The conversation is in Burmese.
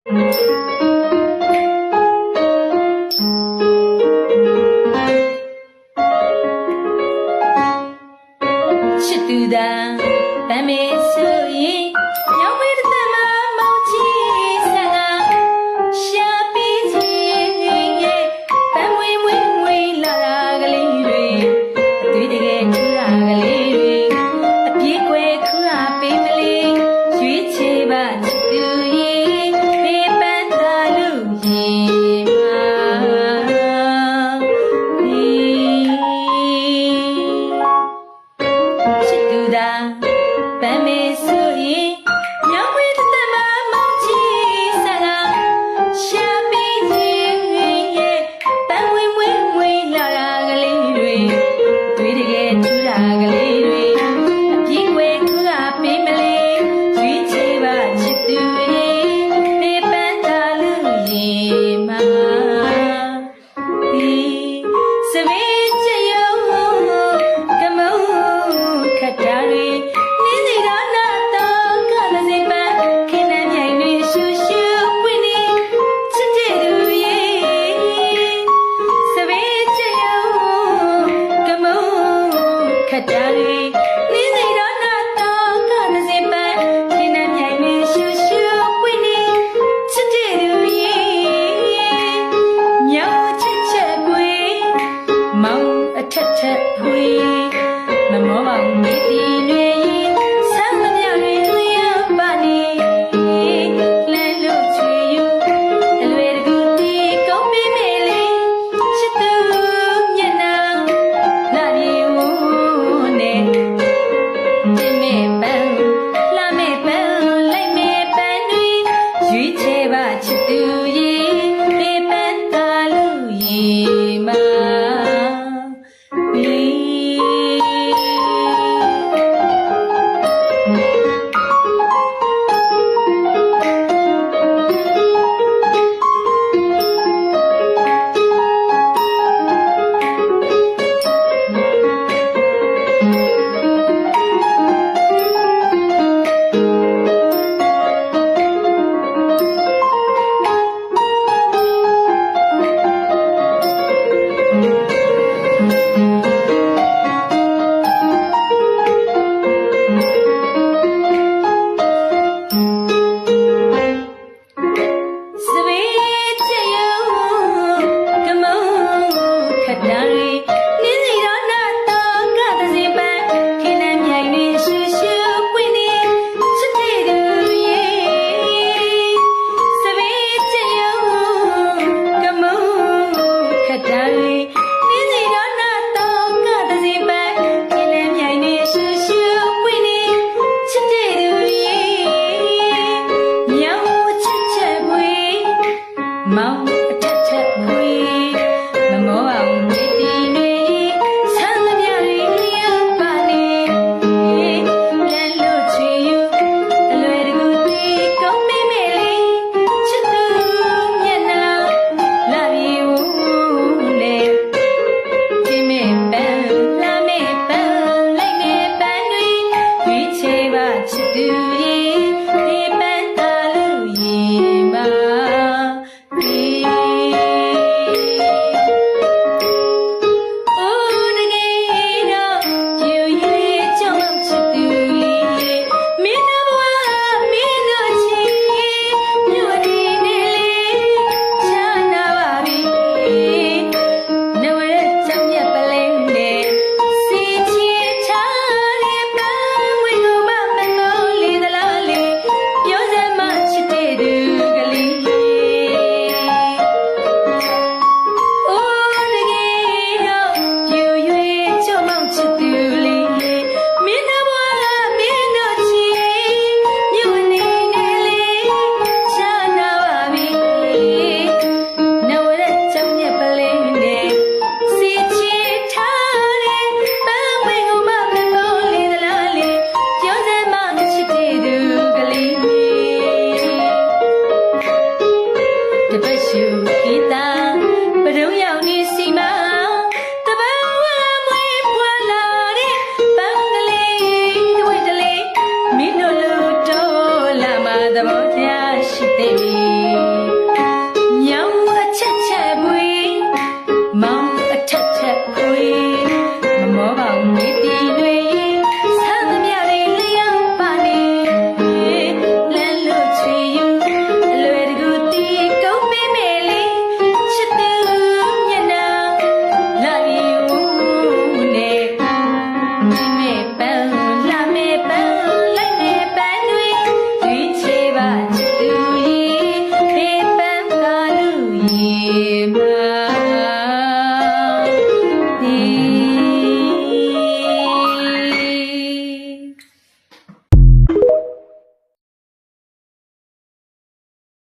ချစ်သူသာတမ်းမေစု သည်မမောပါဘူးမိသည်တွင် မောင်အထက်ထက်ဝေးမမောအောင်မြေတီတွေဆန်းမြရီလျက်ပါနေရေပြန်လို့ချွေယူအလွယ်တကူတီကောင်းမေးမေးလေးချစ်သူမျက်နှာလာရီဝူးလေဒီမဲ့ပဲ